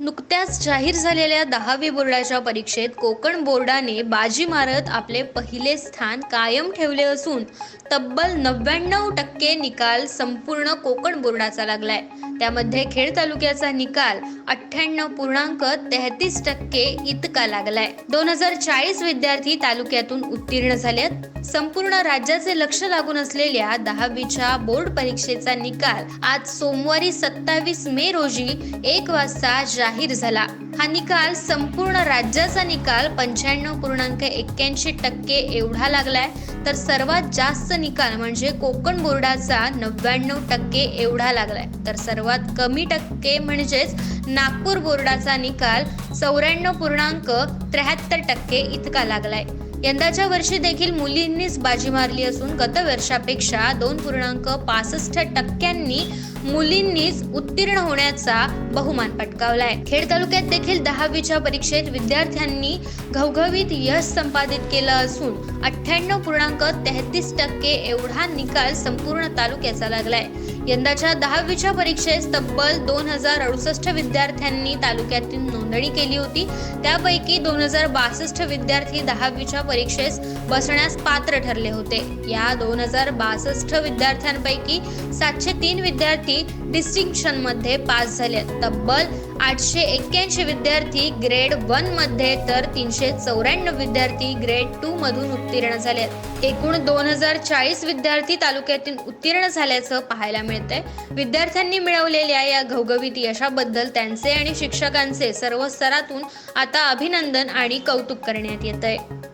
ну नुकत्याच जाहीर झालेल्या दहावी बोर्डाच्या परीक्षेत कोकण बोर्डाने बाजी मारत आपले पहिले स्थान कायम ठेवले असून तब्बल नव्याण्णव टक्के निकाल संपूर्ण कोकण बोर्डाचा लागलाय. त्यामध्ये खेड तालुक्याचा निकाल अठ्ठ्याण्णव पूर्णांक तेहतीस टक्के इतका लागलाय. दोन हजार चाळीस विद्यार्थी तालुक्यातून उत्तीर्ण झालेत. संपूर्ण राज्याचे लक्ष लागून असलेल्या दहावीच्या बोर्ड परीक्षेचा निकाल आज सोमवारी सत्तावीस मे रोजी एक वाजता जाहीर झाला. हा निकाल संपूर्ण राज्याचा निकाल पंच्याण्णव पूर्णांक एक्क्याऐंशी टक्के एवढा लागलाय. तर सर्वात जास्त निकाल म्हणजे कोकण बोर्डाचा नव्याण्णव टक्के एवढा लागलाय. तर सर्वात कमी टक्के म्हणजेच नागपूर बोर्डाचा निकाल चौऱ्याण्णव पूर्णांक त्र्याहत्तर टक्के इतका लागलाय. यंदाच्या वर्षी देखील मुलींनीच बाजी मारली असून गत वर्षापेक्षा दोन पूर्णांक पासष्ट टक्क्यांनी मुलींनीच उत्तीर्ण होण्याचा बहुमान पटकावलाय. खेड तालुक्यात देखील दहावीच्या परीक्षेत विद्यार्थ्यांनी घवघवीत यश संपादित केलं असून अठ्ठ्याण्णव पूर्णांक तेहतीस टक्के एवढा निकाल संपूर्ण तालुक्याचा लागलाय. यंदाच्या दहावीच्या परीक्षेस तब्बल दोन हजार अडुसष्ट विद्यार्थ्यांनी तालुक्यातील नोंदणी केली होती. त्यापैकी दोन हजार बासष्ट विद्यार्थी दहावीच्या परीक्षेस बसण्यास पात्र ठरले होते. या दोन हजार बासष्ट विद्यार्थ्यांपैकी सातशे तीन विद्यार्थी डिस्टिंक्शनमध्ये पास झाले. तब्बल आठशे एक्क्याऐंशी विद्यार्थी ग्रेड वनमध्ये तर तीनशे चौऱ्याण्णव विद्यार्थी ग्रेड टू मधून उत्तीर्ण झाले. एकूण दोन हजार चाळीस विद्यार्थी तालुक्यातून उत्तीर्ण झाल्याचं पाहायला मिळतंय विद्यार्थ्यांनी मिळवलेल्या या घवघवीत यशाबद्दल त्यांचे आणि शिक्षकांचे सर्व स्तरातून आता अभिनंदन आणि कौतुक करण्यात येत आहे